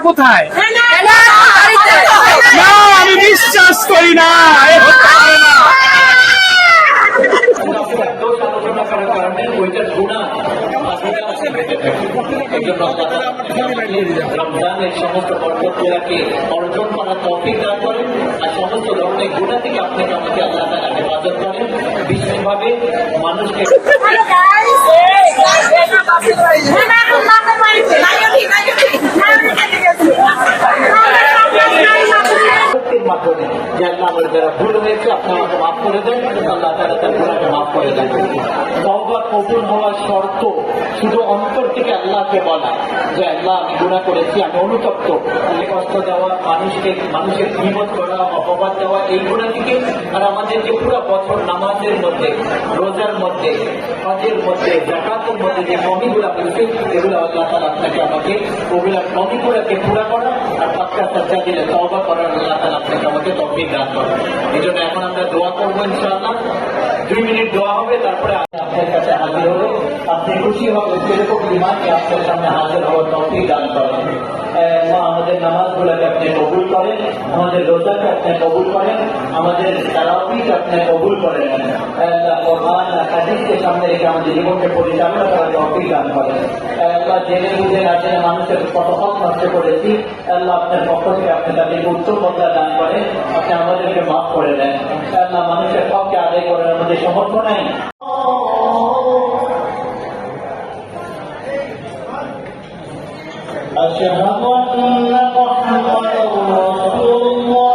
কোথায়? না আমি বিশ্বাস করি না অর্জন আর সমস্ত ধরনের থেকে মানুষকে মাধ্যমে যে আল্লাহ আমার যারা ভুল হয়েছে আপনি আমাকে মাফ করে দেন। আল্লাহ তারা তার গুণাকে মাফ করে দেন। তওবা কবুল হওয়ার শর্ত শুধু অন্তর থেকে আল্লাহকে বলা, যে আল্লাহ আমি গুণা করেছি, আমি অনুতপ্ত। আমি কষ্ট দেওয়া, মানুষকে, মানুষের বিপদ করা, অপবাদ দেওয়া, এই গুণা থেকে আর আমাদের যে পুরো বছর নামাজের মধ্যে, রোজার মধ্যে, হজের মধ্যে জাকাতের মধ্যে যে কমিগুলা হয়েছে, এগুলো আল্লাহ তালা আপনাকে আমাকে ওগুলা কমিগুলাকে পুরা করা, আর পাক্কা সজ্জা দিলে তওবা করার আল্লাহ তালা আপনাকে আমাকে তফিক দান করেন এই জন্য এখন আমরা দোয়া করব ইনশাআল্লাহ। দুই মিনিট দোয়া হবে, তারপরে আপনার কাছে হাজির হব। আপনি খুশি হবে সেরকম ইমানকে আপনার সামনে হাজির হওয়ার তফিক দান করেন। আমাদের নামাজগুলোকে আপনি কবুল করেন? আমাদের রোজাকে আপনি কবুল করেন? আমাদের তারাবিকে আপনি কবুল করেন? সামনে রেখে আমাদের জীবনকে পরিচালনা করার তফিক দান করেন। জেনে বুঝে না জেনে মানুষের কত হক নষ্ট করেছি আপনার পক্ষ থেকে আপনি তাদেরকে উত্তর বদলা দান করেন, আপনি আমাদেরকে মাফ করে দেন। মানুষের হককে আদায় করার আমাদের সমর্থ নাই أشهد أن محمدا رسول الله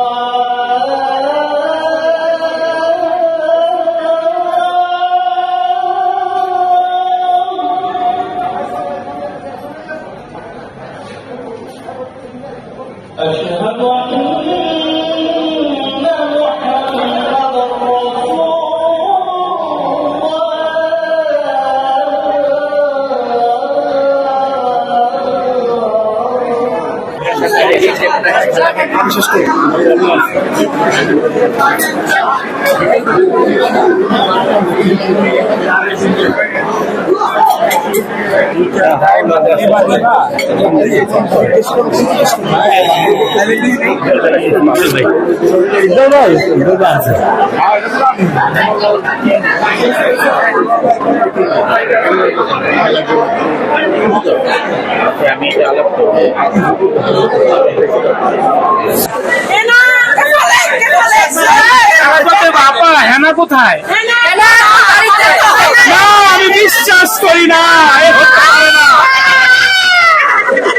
أشهد বিশেষ করে ভাই বাবা হেনা কোথায় না আমি বিশ্বাস করি না